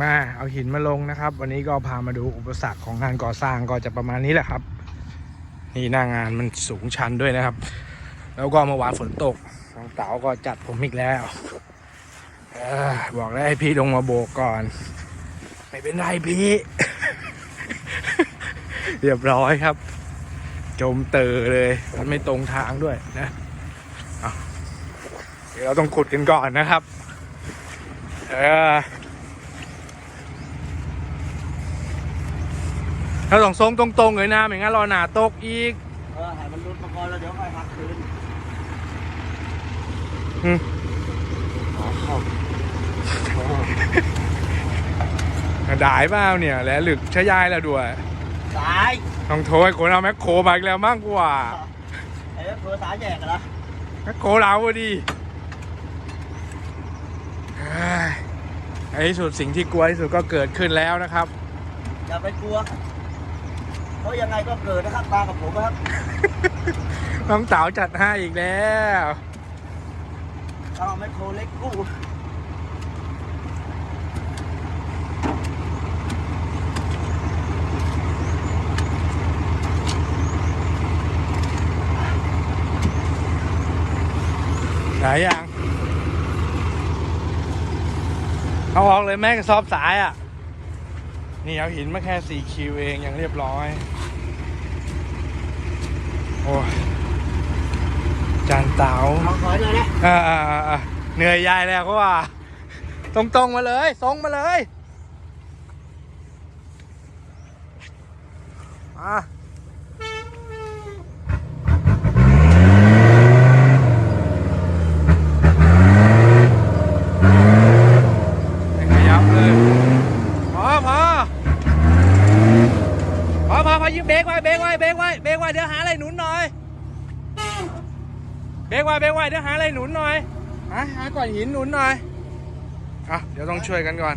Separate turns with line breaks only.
มาเอาหินมาลงนะครับ วันนี้ก็พามาดูอุปสรรคของงานก่อสร้างก็จะประมาณนี้แหละครับ นี่หน้างานมันสูงชันด้วยนะครับ แล้วก็เมื่อวานฝนตกน้องเต๋าก็จัดผมอีกแล้วอบอกแล้วให้พี่ลงมาโบกก่อน ไม่เป็นไรพี่ เรียบร้อยครับ จมเตอเลย มันไม่ตรงทางด้วยนะเอาเดี๋ยวเราต้องขุดกันก่อนนะครับ เออ ถ้าต้องทรงตรงๆเลยนะไม่งั้นรอหนาตกอีก
เออให้มันรุดมาก่อนแล้วเดี๋ยวค่อยหักคืน
อืม
อ๋อครับ
ได้เปล่าเนี่ยและหลึกใช้ยายแล้วด้วย
สาย
ต้องโทรให้คนเอาแมคโครมาอีกแล้วมากกว่า
ไอ้เพื่อสายแยกกันละ
แมคโครเราพอดีเฮ้ยในที่สุดสิ่งที่กลัวที่สุดก็เกิดขึ้นแล้วนะครับ
อย่าไปกลัว เพราะยังไงก็เกิดนะครับตากับผมนะครับ
น้องเต๋าจัดให้อีกแล้ว
เอาไมโครเล็กกู้
หลายอย่างเอาออกเลยแม่งซอบสายอะ นี่เอาหินมาแค่สี่คิวเองยังเรียบร้อย โอ้ยจานเต๋า
เอาถอยเลยนะ
อ่าอ่าอ่าอ่าเหนื่อยยายแล้วก็ว่า ตรงๆมาเลยทรงมาเลยมาไม่ขยับเลยพอพอพอพอพอ ยืมเบรกไว้เบรกไว้เบรกไว้เบรกไว้เดี๋ยวหาอะไรหนุนหน่อยเบรกไว้เบรกไว้เดี๋ยวหาอะไรหนุนหน่อยหาหาก้อนหินหนุนหน่อยอะเดี๋ยวต้องช่วยกันก่อน